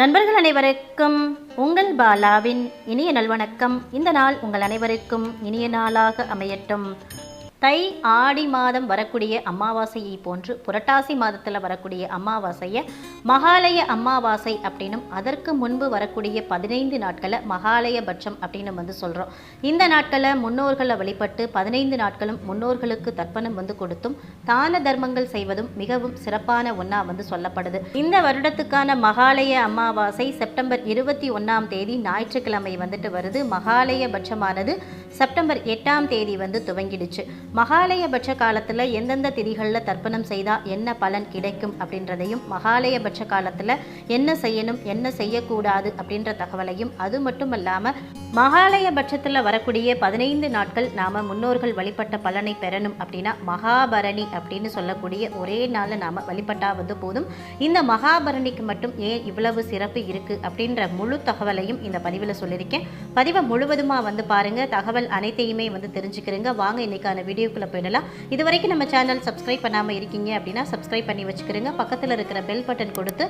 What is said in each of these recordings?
நண்பர்கள் அனைவருக்கும் உங்கள் பாலாவின் இனிய நல்வணக்கம். இந்த நாள் உங்கள் அனைவருக்கும் இனிய நாளாக அமையட்டும். தை ஆடி மாதம் வரக்கூடிய அமாவாசையை போன்று புரட்டாசி மாதத்தில் வரக்கூடிய அமாவாசையை மகாலய அமாவாசை அப்படின்னும் அதற்கு முன்பு வரக்கூடிய பதினைந்து நாட்களை மகாலய பட்சம் அப்படின்னு வந்து சொல்கிறோம் இந்த நாட்களை முன்னோர்களை வழிபட்டு பதினைந்து நாட்களும் முன்னோர்களுக்கு தர்ப்பணம் வந்து கொடுத்தும் தான தர்மங்கள் செய்வதும் மிகவும் சிறப்பான ஒன்றா வந்து சொல்லப்படுது. இந்த வருடத்துக்கான மகாலய அமாவாசை செப்டம்பர் இருபத்தி ஒன்றாம் தேதி ஞாயிற்றுக்கிழமை வந்துட்டு வருது. மகாலய பட்சமானது செப்டம்பர் எட்டாம் தேதி வந்து துவங்கிடுச்சு. மகாலயபட்ச காலத்தில் எந்தெந்த திதிகளில் தர்ப்பணம் செய்தால் என்ன பலன் கிடைக்கும் அப்படின்றதையும் மகாலயபட்ச காலத்தில் என்ன செய்யணும் என்ன செய்யக்கூடாது அப்படின்ற தகவலையும் அது மட்டும் இல்லாமல் மகாலயபட்சத்தில் வரக்கூடிய பதினைந்து நாட்கள் நாம் முன்னோர்கள் வழிபட்ட பலனை பெறணும் அப்படின்னா மகாபரணி அப்படின்னு சொல்லக்கூடிய ஒரே நாளில் நாம் வழிபட்டா வந்து போதும். இந்த மகாபரணிக்கு மட்டும் ஏன் இவ்வளவு சிறப்பு இருக்குது அப்படின்ற முழு தகவலையும் இந்த பதிவில் சொல்லியிருக்கேன். பதிவை முழுவதுமாக வந்து பாருங்கள் தகவல் அனைத்தையுமே வந்து தெரிஞ்சுக்கிறேங்க. வாங்க இன்னைக்கான வீடியோக்குள்ளே போயிடலாம். இது வரைக்கும் நம்ம சேனல் சப்ஸ்கிரைப் பண்ணாமல் இருக்கீங்க அப்படின்னா சப்ஸ்கிரைப் பண்ணி வச்சுக்கிறோங்க பக்கத்தில் இருக்கிற பெல் பட்டன் கொடுத்து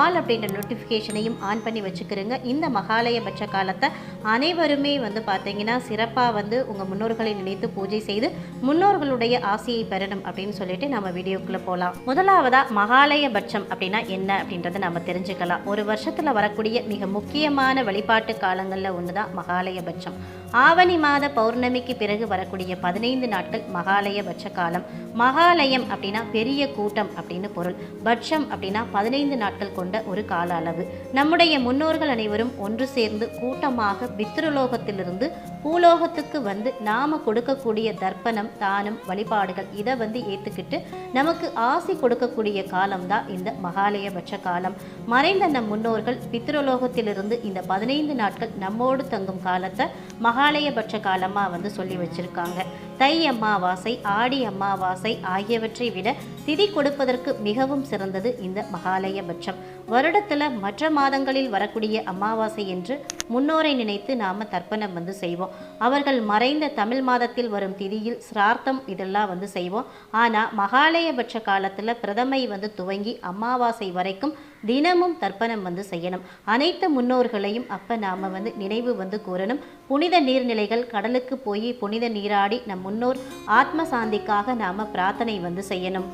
ஆல் அப்படின்ற நோட்டிஃபிகேஷனையும் ஆன் பண்ணி வச்சுக்கிறோங்க இந்த மகாலயபட்ச காலத்தை அனைவருமே வந்து பார்த்தீங்கன்னா சிறப்பாக வந்து உங்கள் முன்னோர்களை நினைத்து பூஜை செய்து முன்னோர்களுடைய ஆசையை பெறணும் அப்படின்னு சொல்லிட்டு நம்ம வீடியோக்குள்ளே போகலாம் முதலாவதாக மகாலயபட்சம் அப்படின்னா என்ன அப்படின்றத நம்ம தெரிஞ்சுக்கலாம். ஒரு வருஷத்தில் வரக்கூடிய மிக முக்கியமான வழிபாட்டு காலங்களில் ஒன்று தான் மகாலயபட்சம் ஆவணி மாத பௌர்ணமிக்கு பிறகு வரக்கூடிய பதினைந்து நாட்கள் மகாலய பட்ச காலம் மகாலயம் அப்படின்னா பெரிய கூட்டம் அப்படின்னு பொருள். பட்சம் அப்படின்னா பதினைந்து நாட்கள் கொண்ட ஒரு கால அளவு. நம்முடைய முன்னோர்கள் அனைவரும் ஒன்று சேர்ந்து கூட்டமாக பித்ருலோகத்திலிருந்து பூலோகத்துக்கு வந்து நாம் கொடுக்கக்கூடிய தர்ப்பணம் தானம் வழிபாடுகள் இதை வந்து ஏற்றுக்கிட்டு நமக்கு ஆசி கொடுக்கக்கூடிய காலம்தான் இந்த மகாலயபட்ச காலம். மறைந்த நம் முன்னோர்கள் பித்ருலோகத்திலிருந்து இந்த பதினைந்து நாட்கள் நம்மோடு தங்கும் காலத்தை மகாலயபட்ச காலமாக வந்து சொல்லி வச்சிருக்காங்க. தை அம்மாவாசை ஆடி அம்மாவாசை ஆகியவற்றை விட திதி கொடுப்பதற்கு மிகவும் சிறந்தது இந்த மகாலயபட்சம். வருடத்தில் மற்ற மாதங்களில் வரக்கூடிய அமாவாசை என்று முன்னோரை நினைத்து நாம் தர்ப்பணம் வந்து செய்வோம். அவர்கள் மறைந்த தமிழ் மாதத்தில் வரும் திதியில் சிரார்த்தம் இதெல்லாம் வந்து செய்வோம். ஆனால் மகாலயபட்ச காலத்தில் பிரதமை வந்து துவங்கி அமாவாசை வரைக்கும் தினமும் தர்ப்பணம் வந்து செய்யணும். அனைத்து முன்னோர்களையும் அப்போ நாம் வந்து நினைவு வந்து கூறணும். புனித நீர்நிலைகள் கடலுக்கு போய் புனித நீராடி நம் முன்னோர் ஆத்ம சாந்திக்காக நாம் பிரார்த்தனை வந்து செய்யணும்.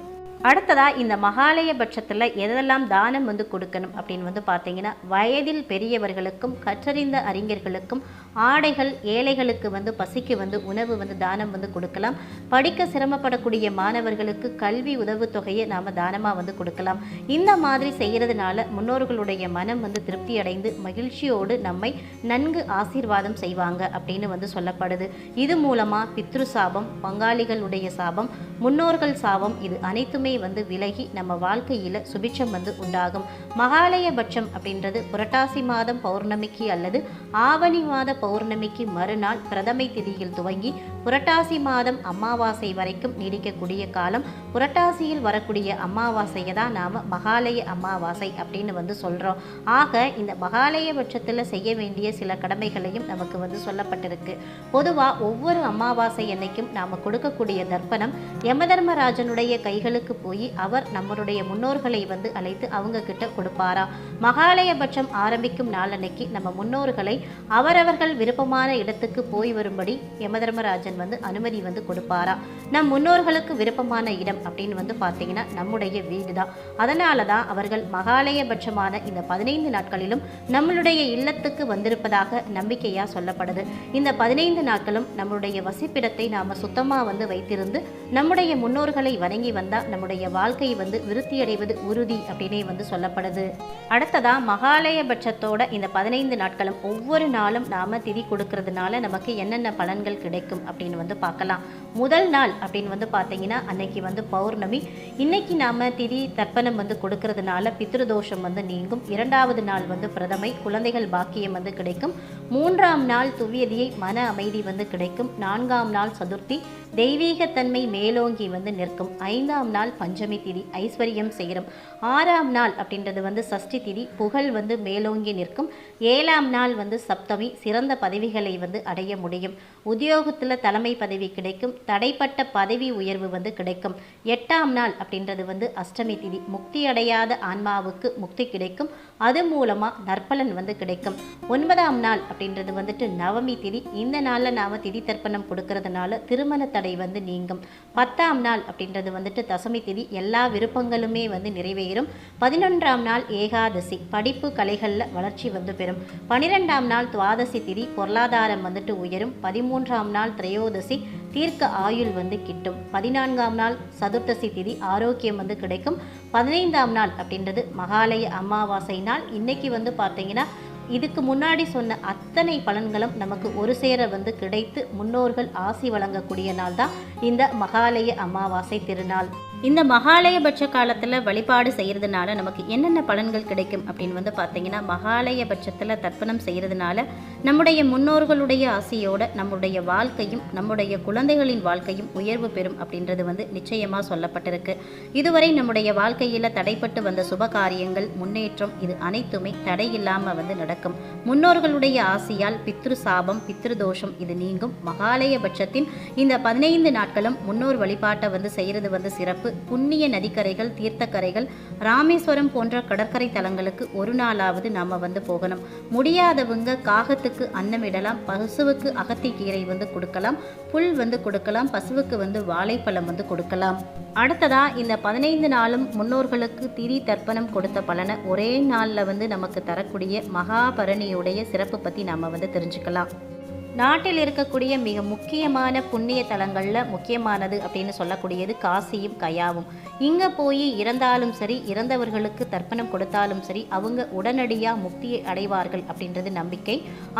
அடுத்ததாக இந்த மகாலய பட்சத்தில் எதெல்லாம் தானம் வந்து கொடுக்கணும் அப்படின்னு வந்து பார்த்தீங்கன்னா வயதில் பெரியவர்களுக்கும் கற்றறிந்த அறிஞர்களுக்கும் ஆடைகள் ஏழைகளுக்கு வந்து பசிக்கு வந்து உணவு வந்து தானம் வந்து கொடுக்கலாம். படிக்க சிரமப்படக்கூடிய மாணவர்களுக்கு கல்வி உதவுத்தொகையை நாம் தானமாக வந்து கொடுக்கலாம். இந்த மாதிரி செய்கிறதுனால முன்னோர்களுடைய மனம் வந்து திருப்தி அடைந்து மகிழ்ச்சியோடு நம்மை நன்கு ஆசீர்வாதம் செய்வாங்க அப்படின்னு வந்து சொல்லப்படுது. இது மூலமாக பித்ரு சாபம் பங்காளிகளுடைய சாபம் முன்னோர்கள் சாபம் இது அனைத்துமே வந்து விலகி நம்ம வாழ்க்கையில் சுபிட்சம் வந்து உண்டாகும். மகாலயபட்சம் அப்படின்றது புரட்டாசி மாதம் பௌர்ணமிக்கு அல்லது ஆவணி மாத பௌர்ணமிக்கு மறுநாள் பிரதமை திதியில் துவங்கி புரட்டாசி மாதம் அமாவாசை வரைக்கும் நீடிக்கக்கூடிய காலம். புரட்டாசியில் வரக்கூடிய அமாவாசையை தான் நாம் மகாலய அமாவாசை அப்படின்னு வந்து சொல்கிறோம் ஆக இந்த மகாலய பட்சத்தில் செய்ய வேண்டிய சில கடமைகளையும் நமக்கு வந்து சொல்லப்பட்டிருக்கு. பொதுவாக ஒவ்வொரு அமாவாசை அன்னைக்கும் நாம் கொடுக்கக்கூடிய தர்ப்பணம் யமதர்மராஜனுடைய கைகளுக்கு போய் அவர் நம்மளுடைய முன்னோர்களை வந்து அழைத்து அவங்க கிட்ட கொடுப்பாரா? மகாலயபட்சம் ஆரம்பிக்கும் நாளன்னைக்கு நம்ம முன்னோர்களை அவரவர்கள் விருப்பமான இடத்துக்கு போய் வரும்படி யமதர்மராஜன் வந்து அனுமதி வந்து கொடுப்பாரா? நம் முன்னோர்களுக்கு விருப்பமான இடம் அப்படின்னு வந்து பார்த்தீங்கன்னா நம்முடைய வீடு தான் அதனால தான் அவர்கள் மகாலயபட்சமான இந்த பதினைந்து நாட்களிலும் நம்மளுடைய இல்லத்துக்கு வந்திருப்பதாக நம்பிக்கையாக சொல்லப்படுது. இந்த பதினைந்து நாட்களும் நம்மளுடைய வசிப்பிடத்தை நாம் சுத்தமாக வந்து வைத்திருந்து நம்முடைய முன்னோர்களை வணங்கி வந்தால் நம்முடைய வாழ்க்கை வந்து விருத்தியடைவது உறுதி அப்படின்னே வந்து சொல்லப்படுது. அடுத்ததா மகாலயபட்சத்தோட இந்த பதினைந்து நாட்களும் ஒவ்வொரு நாளும் நாம திதி கொடுக்கறதுனால நமக்கு என்னென்ன பலன்கள் கிடைக்கும் அப்படின்னு வந்து பார்க்கலாம். முதல் நாள் அப்படின்னு வந்து பார்த்தீங்கன்னா அன்னைக்கு வந்து பௌர்ணமி. இன்னைக்கு நாம திதி தர்ப்பணம் வந்து கொடுக்கறதுனால பித்ருதோஷம் வந்து நீங்கும். இரண்டாவது நாள் வந்து பிரதமை குழந்தைகள் பாக்கியம் வந்து கிடைக்கும். மூன்றாம் நாள் துவியதியை மன அமைதி வந்து கிடைக்கும். நான்காம் நாள் சதுர்த்தி தெய்வீகத்தன்மை மேலோங்கி வந்து நிற்கும். ஐந்தாம் நாள் பஞ்சமி திதி ஐஸ்வர்யம் செய்கிறோம். ஆறாம் நாள் அப்படின்றது வந்து சஷ்டி திதி புகழ் வந்து மேலோங்கி நிற்கும். ஏழாம் நாள் வந்து சப்தமி சிறந்த பதவிகளை வந்து அடைய முடியும். உத்தியோகத்தில் தலைமை பதவி கிடைக்கும். தடைப்பட்ட பதவி உயர்வு வந்து கிடைக்கும். எட்டாம் நாள் அப்படின்றது வந்து அஷ்டமி திதி. முக்தி அடையாத ஆன்மாவுக்கு முக்தி கிடைக்கும். அது மூலமாக நற்பலன் வந்து கிடைக்கும். ஒன்பதாம் நாள் அப்படின்றது வந்துட்டு நவமி திதி. இந்த நாளில் நாம் திதி தர்ப்பணம் கொடுக்கறதுனால திருமண தடை வந்து நீங்கும். பத்தாம் நாள் அப்படின்றது வந்துட்டு தசமி திதி. எல்லா விருப்பங்களுமே வந்து நிறைவேறும். பதினொன்றாம் நாள் ஏகாதசி. படிப்பு கலைகளில் வளர்ச்சி வந்து பெறும். பனிரெண்டாம் நாள் துவாதசி திதி. பொருளாதாரம் வந்துட்டு உயரும். பதிமூன்றாம் நாள் திரையோதசி. தீர்க்க ஆயுள் வந்து கிட்டும். பதினான்காம் நாள் சதுர்த்தசி திதி ஆரோக்கியம் வந்து கிடைக்கும். பதினைந்தாம் நாள் அப்படின்றது மகாலய அமாவாசை நாள். இன்னைக்கு வந்து பார்த்தீங்கன்னா இதுக்கு முன்னாடி சொன்ன அத்தனை பலன்களும் நமக்கு ஒரு சேர வந்து கிடைத்து முன்னோர்கள் ஆசி வழங்கக்கூடிய நாள் தான் இந்த மகாலய அமாவாசை திருநாள். இந்த மகாலயபட்ச காலத்தில் வழிபாடு செய்கிறதுனால நமக்கு என்னென்ன பலன்கள் கிடைக்கும் அப்படின்னு வந்து பார்த்தீங்கன்னா மகாலயபட்சத்தில் தர்ப்பணம் செய்கிறதுனால நம்முடைய முன்னோர்களுடைய ஆசையோட நம்முடைய வாழ்க்கையும் நம்முடைய குழந்தைகளின் வாழ்க்கையும் உயர்வு பெறும் அப்படின்றது வந்து நிச்சயமாக சொல்லப்பட்டிருக்கு. இதுவரை நம்முடைய வாழ்க்கையில் தடைப்பட்டு வந்த சுப காரியங்கள் முன்னேற்றம் இது அனைத்துமே தடையில்லாமல் வந்து நடக்கும். முன்னோர்களுடைய ஆசையால் பித்ரு சாபம் பித்ரு தோஷம் இது நீங்கும். மகாலயபட்சத்தின் இந்த பதினைந்து நாட்களும் முன்னோர் வழிபாட்டை வந்து செய்கிறது வந்து சிறப்பு. புண்ணிய நதிக்கரைகள் தீர்த்தக்கரைகள் ராமேஸ்வரம் போன்ற கடற்கரை தலங்களுக்கு ஒரு நாளாவது நாம் வந்து போகணும். முடியாதவங்க காகத்துக்கு அன்னமிடலாம் பசுவுக்கு அகத்திக்கீரை வந்து கொடுக்கலாம் புல் வந்து கொடுக்கலாம் பசுவுக்கு வந்து வாழைப்பழம் வந்து கொடுக்கலாம். அடுத்ததா இந்த பதினைந்து நாளும் முன்னோர்களுக்கு திரி தர்ப்பணம் கொடுத்த பலனை ஒரே நாளில் வந்து நமக்கு தரக்கூடிய மகாபரணியுடைய சிறப்பு பற்றி நாம் வந்து தெரிஞ்சுக்கலாம். நாட்டில் இருக்கக்கூடிய மிக முக்கியமான புண்ணிய தலங்களில் முக்கியமானது அப்படின்னு சொல்லக்கூடியது காசியும் கயாவும். இங்கே போய் இறந்தாலும் சரி இறந்தவர்களுக்கு தர்ப்பணம் கொடுத்தாலும் சரி அவங்க உடனடியாக முக்தியை அடைவார்கள் அப்படின்றது நம்பிக்கை.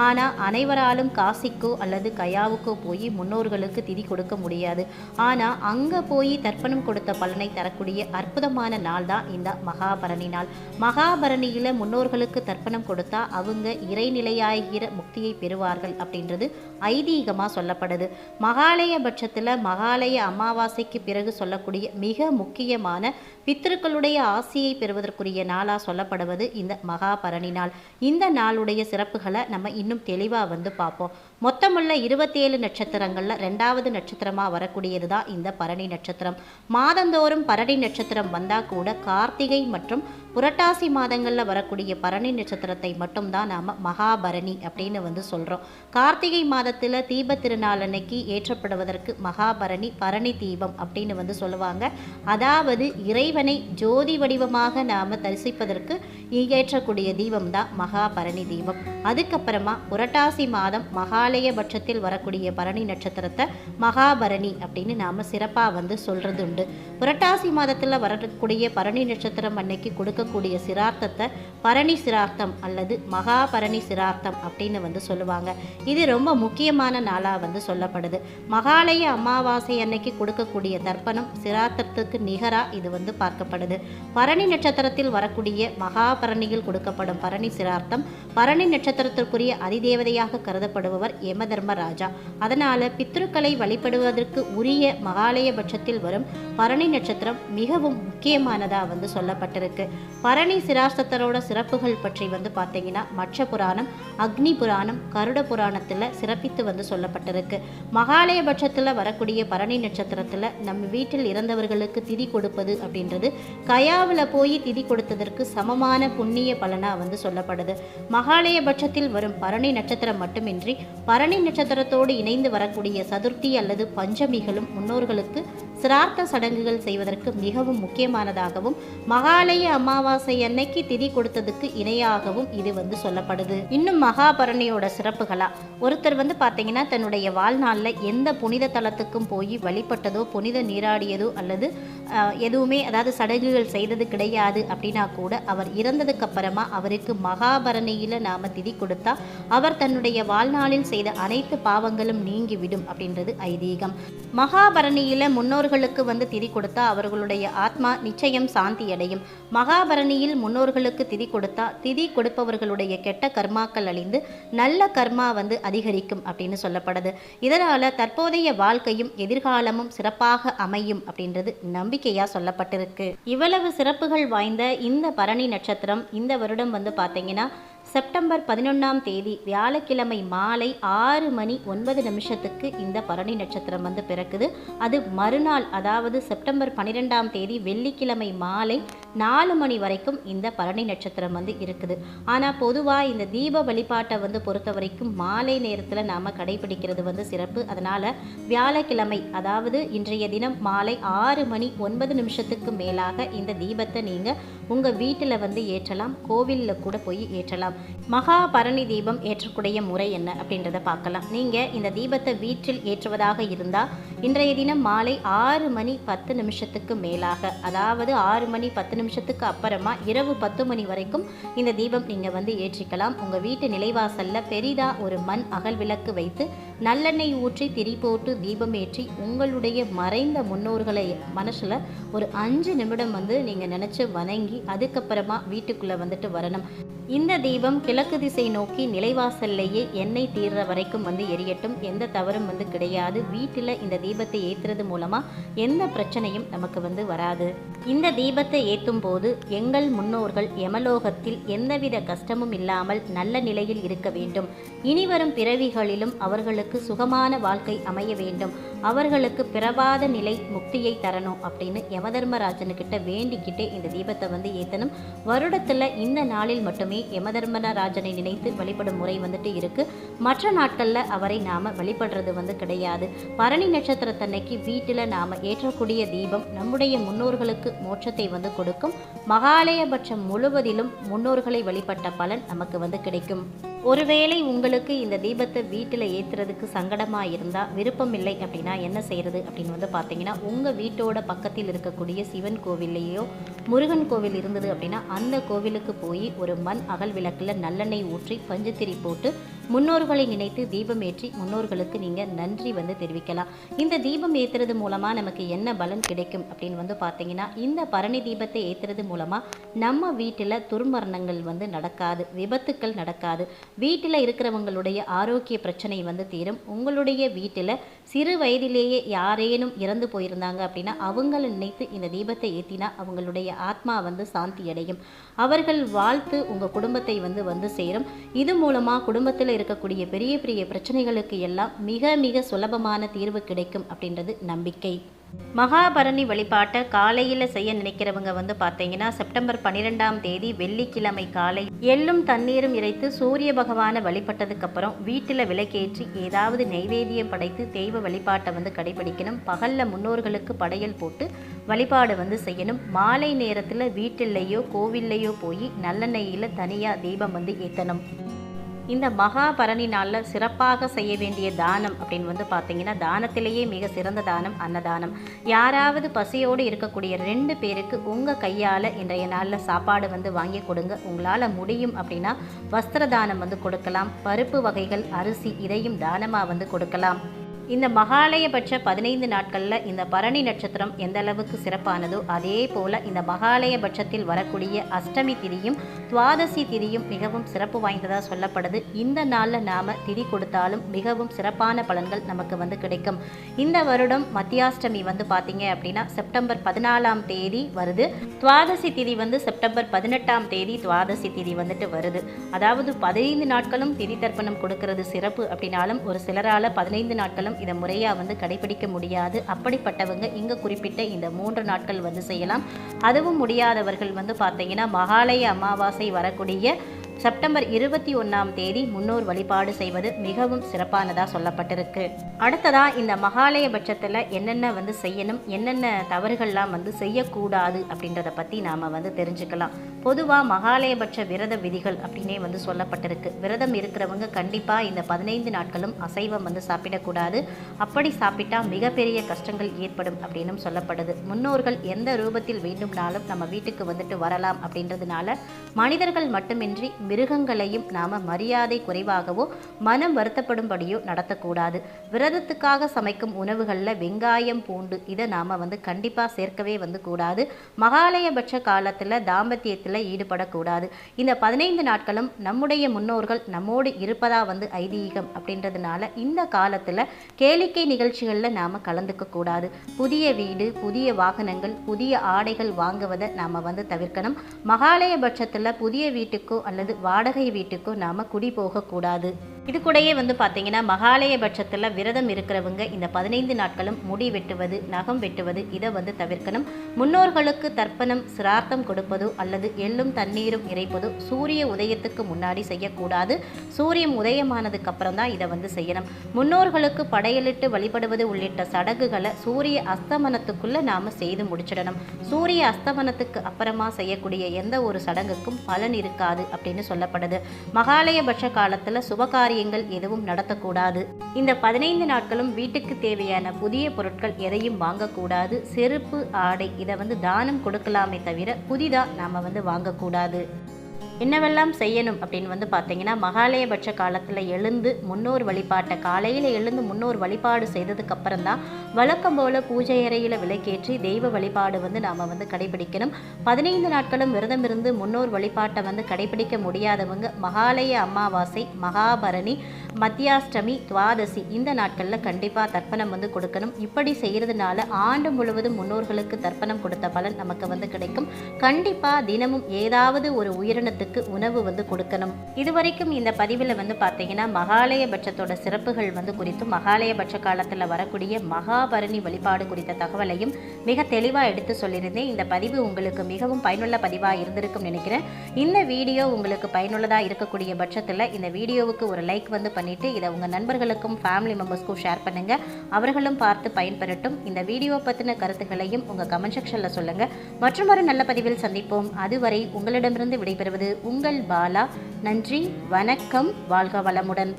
ஆனால் அனைவராலும் காசிக்கோ அல்லது கயாவுக்கோ போய் முன்னோர்களுக்கு திதி கொடுக்க முடியாது. ஆனால் அங்கே போய் தர்ப்பணம் கொடுத்த பலனை தரக்கூடிய அற்புதமான நாள் தான் இந்த மகாபரணி நாள். மகாபரணியில் முன்னோர்களுக்கு தர்ப்பணம் கொடுத்தா அவங்க இறைநிலையாகிற முக்தியை பெறுவார்கள் அப்படின்றது ஐதீகமாக சொல்லப்படுது. மகாலய பட்சத்தில் மகாலய அமாவாசைக்கு பிறகு சொல்லக்கூடிய மிக முக்கியமான பித்திருக்களுடைய ஆசியை பெறுவதற்குரிய நாளாக சொல்லப்படுவது இந்த மகாபரணி நாள். இந்த நாளுடைய சிறப்புகளை நம்ம இன்னும் தெளிவாக வந்து பார்ப்போம். மொத்தமுள்ள இருபத்தேழு நட்சத்திரங்களில் ரெண்டாவது நட்சத்திரமாக வரக்கூடியது தான் இந்த பரணி நட்சத்திரம். மாதந்தோறும் பரணி நட்சத்திரம் வந்தால் கூட கார்த்திகை மற்றும் புரட்டாசி மாதங்களில் வரக்கூடிய பரணி நட்சத்திரத்தை மட்டும்தான் நாம் மகாபரணி அப்படின்னு வந்து சொல்கிறோம் கார்த்திகை மாதத்தில் தீப திருநாள் அன்னைக்கு ஏற்றப்படுவதற்கு மகாபரணி பரணி தீபம் அப்படின்னு வந்து சொல்லுவாங்க. அதாவது இறைவனை ஜோதி வடிவமாக நாம் தரிசிப்பதற்கு ஏற்றக்கூடிய தீபம் தான் மகாபரணி தீபம். அதுக்கப்புறமா புரட்டாசி மாதம் மகாலய பட்சத்தில் வரக்கூடிய பரணி நட்சத்திரத்தை மகாபரணி அப்படின்னு நாம் சிறப்பாக வந்து சொல்கிறது உண்டு புரட்டாசி மாதத்தில் வரக்கூடிய பரணி நட்சத்திரம் அன்னைக்கு கொடுக்கக்கூடிய சிரார்த்தத்தை பரணி சிரார்த்தம் அல்லது மகாபரணி சிரார்த்தம் அப்படின்னு வந்து சொல்லுவாங்க. இது ரொம்ப முக்கியமான நாளாக வந்து சொல்லப்படுது. மகாலய அமாவாசை அன்னைக்கு கொடுக்கக்கூடிய தர்ப்பணம் சிரார்த்தத்துக்கு நிகராக இது வந்து பார்க்கப்படுது. பரணி நட்சத்திரத்தில் வரக்கூடிய மகாபரணியில் கொடுக்கப்படும் பரணி சிரார்த்தம் பரணி நட்சத்திரத்திற்குரிய அதிதேவதையாக கருதப்படுபவர் யமதர்மராஜா. அதனால் பித்ருக்களை வழிபடுவதற்கு உரிய மகாலய பட்சத்தில் வரும் பரணி நட்சத்திரம் மிகவும் முக்கியமானதாக வந்து சொல்லப்பட்டிருக்கு. பரணி சிரார்த்தத்தரோட சிறப்புகள் பற்றி வந்து பார்த்தீங்கன்னா மற்ற புராணம் அக்னி புராணம் கருட புராணத்தில் சிறப்பித்து வந்து சொல்லப்பட்டிருக்கு. மகாலய பட்சத்தில் வரக்கூடிய பரணி நட்சத்திரத்தில் நம்ம வீட்டில் இறந்தவர்களுக்கு திதி கொடுப்பது அப்படின்றது கயாவில் போய் திதி கொடுத்ததற்கு சமமான புண்ணிய பலனாக வந்து சொல்லப்படுது. மகாலய பட்சத்தில் வரும் பரணி நட்சத்திரம் மட்டுமின்றி பரணி நட்சத்திரத்தோடு இணைந்து வரக்கூடிய சதுர்த்தி அல்லது பஞ்சமிகளும் முன்னோர்களுக்கு சிரார்த்த சடங்குகள் செய்வதற்கு மிகவும் முக்கியமானதாகவும் மகாலய அமாவாசை அன்னைக்கு திதி கொடுத்ததுக்கு இணையாகவும் இது வந்து சொல்லப்படுது. இன்னும் மகாபரணியோட சிறப்புகளா? ஒருத்தர் வந்து பார்த்தீங்கன்னா தன்னுடைய வாழ்நாளில் எந்த புனித தலத்துக்கும் போய் வழிபட்டதோ புனித நீராடியதோ அல்லது எதுவுமே அதாவது சடங்குகள் செய்தது கிடையாது அப்படின்னா கூட அவர் இறந்ததுக்கு அப்புறமா அவருக்கு மகாபரணியில் நாம திதி கொடுத்தா அவர் தன்னுடைய வாழ்நாளில் செய்த அனைத்து பாவங்களும் நீங்கிவிடும் அப்படின்றது ஐதீகம். மகாபரணியில் முன்னோர் முன்னோர்களுக்கு வந்து திதி கொடுத்தா அவர்களுடைய ஆத்மா நிச்சயம் சாந்தி அடையும். மகாபரணியில் முன்னோர்களுக்கு திதி கொடுத்தா திதி கொடுப்பவர்களுடைய கெட்ட கர்மாக்கள் அழிந்து நல்ல கர்மா வந்து அதிகரிக்கும் அப்படின்னு சொல்லப்படுது. இதனால் தற்போதைய வாழ்க்கையும் எதிர்காலமும் சிறப்பாக அமையும் அப்படின்றது நம்பிக்கையாக சொல்லப்பட்டிருக்கு. இவ்வளவு சிறப்புகள் வாய்ந்த இந்த பரணி நட்சத்திரம் இந்த வருடம் வந்து பார்த்தீங்கன்னா செப்டம்பர் பதினொன்றாம் தேதி வியாழக்கிழமை மாலை ஆறு மணி ஒன்பது நிமிஷத்துக்கு இந்த பரணி நட்சத்திரம் வந்து பிறக்குது. அது மறுநாள் அதாவது செப்டம்பர் பன்னிரெண்டாம் தேதி வெள்ளிக்கிழமை மாலை நாலு மணி வரைக்கும் இந்த பரணி நட்சத்திரம் வந்து இருக்குது. ஆனால் பொதுவாக இந்த தீப வழிபாட்டை வந்து பொறுத்த வரைக்கும் மாலை நேரத்தில் நாம் கடைபிடிக்கிறது வந்து சிறப்பு. அதனால் வியாழக்கிழமை அதாவது இன்றைய தினம் மாலை ஆறு மணி ஒன்பது நிமிஷத்துக்கு மேலாக இந்த தீபத்தை நீங்கள் உங்கள் வீட்டில் வந்து ஏற்றலாம். கோவிலில் கூட போய் ஏற்றலாம். மகா பரணி தீபம் ஏற்றக்கூடிய முறை என்ன அப்படின்றத பார்க்கலாம். நீங்கள் இந்த தீபத்தை வீட்டில் ஏற்றுவதாக இருந்தால் இன்றைய தினம் மாலை ஆறு மணி பத்து நிமிஷத்துக்கு மேலாக அதாவது ஆறு மணி பத்து நிமிஷத்துக்கு அப்புறமா இரவு பத்து மணி வரைக்கும் இந்த தீபம் நீங்கள் வந்து ஏற்றிக்கலாம். உங்கள் வீட்டு நிலைவாசலில் பெரிதாக ஒரு மண் அகல் விளக்கு வைத்து நல்லெண்ணெய் ஊற்றி திரி போட்டு தீபம் ஏற்றி உங்களுடைய மறைந்த முன்னோர்களை மனசில் ஒரு அஞ்சு நிமிடம் வந்து நீங்கள் நினச்சி வணங்கி அதுக்கப்புறமா வீட்டுக்குள்ளே வந்துட்டு வரணும். இந்த தீபம் கிழக்கு திசை நோக்கி நிலைவாசல்லையே எண்ணெய் தீர்ற வரைக்கும் வந்து எரியட்டும். எந்த தவறும் வந்து கிடையாது. வீட்டில் இந்த தீபத்தை ஏற்றுறது மூலமாக எந்த பிரச்சனையும் நமக்கு வந்து வராது. இந்த தீபத்தை ஏற்றும் போது எங்கள் முன்னோர்கள் யமலோகத்தில் எந்தவித கஷ்டமும் இல்லாமல் நல்ல நிலையில் இருக்க வேண்டும். இனிவரும் பிறவிகளிலும் அவர்களுக்கு சுகமான வாழ்க்கை அமைய வேண்டும். அவர்களுக்கு பிறவாத நிலை முக்தியை தரணும் அப்படின்னு யமதர்மராஜனுக்கிட்ட வேண்டிக்கிட்டே இந்த தீபத்தை வந்து ஏற்றணும் வருடத்தில் இந்த நாளில் மட்டுமே யமதர்மராஜனை நினைத்து வழிபடும் முறை வந்துட்டு இருக்கு. மற்ற நாட்களில் அவரை நாம் வழிபடுறது வந்து கிடையாது. பரணி நட்சத்திரத்தன்னைக்கு வீட்டில் நாம் ஏற்றக்கூடிய தீபம் நம்முடைய முன்னோர்களுக்கு மோட்சத்தை வந்து கொடுக்கும். மகாலயபட்சம் முழுவதிலும் முன்னோர்களை வழிபட்ட பலன் நமக்கு வந்து கிடைக்கும். ஒருவேளை உங்களுக்கு இந்த தீபத்தை வீட்டில் ஏற்றுறதுக்கு சங்கடமாக இருந்தால் விருப்பம் இல்லை அப்படின்னா என்ன செய்கிறது அப்படின்னு வந்து பார்த்தீங்கன்னா உங்கள் வீட்டோட பக்கத்தில் இருக்கக்கூடிய சிவன் கோவில்லையோ முருகன் கோவில் இருந்தது அப்படின்னா அந்த கோவிலுக்கு போய் ஒரு மண் அகல் விளக்கில் நல்லெண்ணெய் ஊற்றி பஞ்சுத்திரி போட்டு முன்னோர்களை நினைத்து தீபம் ஏற்றி முன்னோர்களுக்கு நீங்கள் நன்றி வந்து தெரிவிக்கலாம். இந்த தீபம் ஏற்றுறது மூலமாக நமக்கு என்ன பலன் கிடைக்கும் அப்படின்னு வந்து பார்த்தீங்கன்னா இந்த பரணி தீபத்தை ஏற்றுறது மூலமாக நம்ம வீட்டில் துர்மரணங்கள் வந்து நடக்காது விபத்துக்கள் நடக்காது. வீட்டில் இருக்கிறவங்களுடைய ஆரோக்கிய பிரச்சனை வந்து தீரும். உங்களுடைய வீட்டில் சிறு வயதிலேயே யாரேனும் இறந்து போயிருந்தாங்க அப்படின்னா அவங்கள நினைத்து இந்த தீபத்தை ஏற்றினா அவங்களுடைய ஆத்மா வந்து சாந்தி அடையும். அவர்கள் வாழ்த்து உங்கள் குடும்பத்தை வந்து வந்து சேரும். இது மூலமாக குடும்பத்தில் இருக்கக்கூடிய பெரிய பெரிய பிரச்சனைகளுக்கு எல்லாம் மிக மிக சுலபமான தீர்வு கிடைக்கும் அப்படின்றது நம்பிக்கை. மகாபரணி வழிபாட்டை காலையில் செய்ய நினைக்கிறவங்க வந்து பார்த்தீங்கன்னா செப்டம்பர் பன்னிரெண்டாம் தேதி வெள்ளிக்கிழமை காலை எள்ளும் தண்ணீரும் இறைத்து சூரிய பகவானை வழிபட்டதுக்கு அப்புறம் வீட்டில் விளக்கேற்றி ஏதாவது நெய்வேதியம் படைத்து தெய்வ வழிபாட்டை வந்து கடைபிடிக்கணும். பகலில் முன்னோர்களுக்கு படையல் போட்டு வழிபாடு வந்து செய்யணும். மாலை நேரத்தில் வீட்டிலேயோ கோவில்லையோ போய் நல்லெண்ணெயில் தனியாக தீபம் வந்து ஏற்றணும் இந்த மகாபரணி நாளில் சிறப்பாக செய்ய வேண்டிய தானம் அப்படின்னு வந்து பார்த்தீங்கன்னா தானத்திலேயே மிக சிறந்த தானம் அன்னதானம். யாராவது பசியோடு இருக்கக்கூடிய ரெண்டு பேருக்கு உங்கள் கையால் இன்றைய நாளில் சாப்பாடு வந்து வாங்கி கொடுங்க. உங்களால் முடியும் அப்படின்னா வஸ்திர தானம் வந்து கொடுக்கலாம். பருப்பு வகைகள் அரிசி இதையும் தானமாக வந்து கொடுக்கலாம். இந்த மகாலயபட்ச பதினைந்து நாட்களில் இந்த பரணி நட்சத்திரம் எந்த அளவுக்கு சிறப்பானதோ அதே போல் இந்த மகாலயபட்சத்தில் வரக்கூடிய அஷ்டமி திதியும் துவாதசி திதியும் மிகவும் சிறப்பு வாய்ந்ததாக சொல்லப்படுது. இந்த நாளில் நாம் திதி கொடுத்தாலும் மிகவும் சிறப்பான பலன்கள் நமக்கு வந்து கிடைக்கும். இந்த வருடம் மத்தியாஷ்டமி வந்து பார்த்தீங்க அப்படின்னா செப்டம்பர் பதினாலாம் தேதி வருது. துவாதசி திதி வந்து செப்டம்பர் பதினெட்டாம் தேதி துவாதசி திதி வந்துட்டு வருது. அதாவது பதினைந்து நாட்களும் திதி தர்ப்பணம் கொடுக்கறது சிறப்பு அப்படின்னாலும் ஒரு சிலரால் பதினைந்து நாட்களும் இதை முறையாக வந்து கடைபிடிக்க முடியாது. அப்படிப்பட்டவங்க இங்கே குறிப்பிட்ட இந்த மூன்று நாட்கள் வந்து செய்யலாம். அதுவும் முடியாதவர்கள் வந்து பார்த்தீங்கன்னா மகாலய அமாவாசை வரக்கூடிய செப்டம்பர் இருபத்தி ஒன்றாம் தேதி முன்னோர் வழிபாடு செய்வது மிகவும் சிறப்பானதாக சொல்லப்பட்டிருக்கு. அடுத்ததாக இந்த மகாலய பட்சத்தில் என்னென்ன வந்து செய்யணும் என்னென்ன தவறுகள்லாம் வந்து செய்யக்கூடாது அப்படின்றத பற்றி நாம் வந்து தெரிஞ்சுக்கலாம். பொதுவாக மகாலயபட்ச விரத விதிகள் அப்படின்னே வந்து சொல்லப்பட்டிருக்கு. விரதம் இருக்கிறவங்க கண்டிப்பாக இந்த பதினைந்து நாட்களும் அசைவம் வந்து சாப்பிடக்கூடாது. அப்படி சாப்பிட்டா மிகப்பெரிய கஷ்டங்கள் ஏற்படும் அப்படின்னும் சொல்லப்படுது. முன்னோர்கள் எந்த ரூபத்தில் வேண்டும்னாலும் நம்ம வீட்டுக்கு வந்துட்டு வரலாம் அப்படின்றதுனால மனிதர்கள் மட்டுமின்றி மிருகங்களையும் நாம் மரியாதை குறைவாகவோ மனம் வருத்தப்படும்படியோ நடத்தக்கூடாது. விரதத்துக்காக சமைக்கும் உணவுகளில் வெங்காயம் பூண்டு இதை நாம் வந்து கண்டிப்பாக சேர்க்கவே வந்து கூடாது. மகாலயபட்ச காலத்தில் தாம்பத்தியத்தில் ஈடுபடக்கூடாது. இந்த பதினைந்து நாட்களும் நம்முடைய முன்னோர்கள் நம்மோடு இருப்பதா வந்து ஐதீகம் அப்படின்றதுனால இந்த காலத்தில் கேளிக்கை நிகழ்ச்சிகளில் நாம் கலந்துக்க கூடாது. புதிய வீடு புதிய வாகனங்கள் புதிய ஆடைகள் வாங்குவதை நாம் வந்து தவிர்க்கணும். மகாலய பட்சத்தில் புதிய வீட்டுக்கோ அல்லது வாடகை வீட்டுக்கோ நாம் குடி போகக்கூடாது. இது கூடயே வந்து பார்த்தீங்கன்னா மகாலய பட்சத்தில் விரதம் இருக்கிறவங்க இந்த பதினைந்து நாட்களும் முடி வெட்டுவது நகம் வெட்டுவது இதை வந்து தவிர்க்கணும். முன்னோர்களுக்கு தர்ப்பணம் சிரார்த்தம் கொடுப்பதோ அல்லது எள்ளும் தண்ணீரும் இறைப்பதோ சூரிய உதயத்துக்கு முன்னாடி செய்யக்கூடாது. சூரியன் உதயமானதுக்கு அப்புறம் தான் இதை வந்து செய்யணும். முன்னோர்களுக்கு படையலிட்டு வழிபடுவது உள்ளிட்ட சடங்குகளை சூரிய அஸ்தமனத்துக்குள்ளே நாம செய்து முடிச்சிடணும். சூரிய அஸ்தமனத்துக்கு அப்புறமா செய்யக்கூடிய எந்த ஒரு சடங்குக்கும் பலன் இருக்காது அப்படின்னு சொல்லப்படுது. மகாலயபட்ச சுபகாரிய காரியங்கள் எதுவும் நடத்தக்கூடாது. இந்த பதினைந்து நாட்களும் வீட்டுக்கு தேவையான புதிய பொருட்கள் எதையும் வாங்கக்கூடாது. செருப்பு ஆடை இதை வந்து தானம் கொடுக்கலாமே தவிர புதிதாக நாம் வந்து வாங்கக்கூடாது. என்னவெல்லாம் செய்யணும் அப்படின்னு வந்து பார்த்தீங்கன்னா மகாலயபட்ச காலத்தில் எழுந்து முன்னோர் வழிபாட்டை காலையில் எழுந்து முன்னோர் வழிபாடு செய்ததுக்கப்புறம் தான் வழக்கம் போல் பூஜை அறையில் விலைக்கேற்றி தெய்வ வழிபாடு வந்து நாம் வந்து கடைபிடிக்கணும். பதினைந்து நாட்களும் விரதம் இருந்து முன்னோர் வழிபாட்டை வந்து கடைபிடிக்க முடியாதவங்க மகாலய அமாவாசை மகாபரணி மத்தியாஷ்டமி துவாதசி இந்த நாட்களில் கண்டிப்பாக தர்ப்பணம் வந்து கொடுக்கணும். இப்படி செய்கிறதுனால ஆண்டு முழுவதும் முன்னோர்களுக்கு தர்ப்பணம் கொடுத்த பலன் நமக்கு வந்து கிடைக்கும். கண்டிப்பாக தினமும் ஏதாவது ஒரு உயிரினத்துக்கு உணவு வந்து கொடுக்கணும். இதுவரைக்கும் இந்த பதிவில் வந்து பார்த்தீங்கன்னா மகாலய பட்சத்தோட சிறப்புகள் வந்து குறித்தும் மகாலயபட்ச காலத்தில் வரக்கூடிய மகாபரணி வழிபாடு குறித்த தகவலையும் மிக தெளிவாக எடுத்து சொல்லியிருந்தேன். இந்த பதிவு உங்களுக்கு மிகவும் பயனுள்ள பதிவாக இருந்திருக்கும் நினைக்கிறேன். இந்த வீடியோ உங்களுக்கு பயனுள்ளதாக இருக்கக்கூடிய பட்சத்தில் இந்த வீடியோவுக்கு ஒரு லைக் வந்து பண்ணிவிட்டு இதை உங்கள் நண்பர்களுக்கும் ஃபேமிலி மெம்பர்ஸ்க்கும் ஷேர் பண்ணுங்க. அவர்களும் பார்த்து பயன்பெறட்டும். இந்த வீடியோ பற்றின கருத்துக்களையும் உங்கள் கமெண்ட் செக்ஷனில் சொல்லுங்கள் மற்றும் ஒரு நல்ல பதிவில் சந்திப்போம். அதுவரை உங்களிடமிருந்து விடைபெறுவது உங்கள் பாலா. நன்றி வணக்கம் வாழ்க வளமுடன்.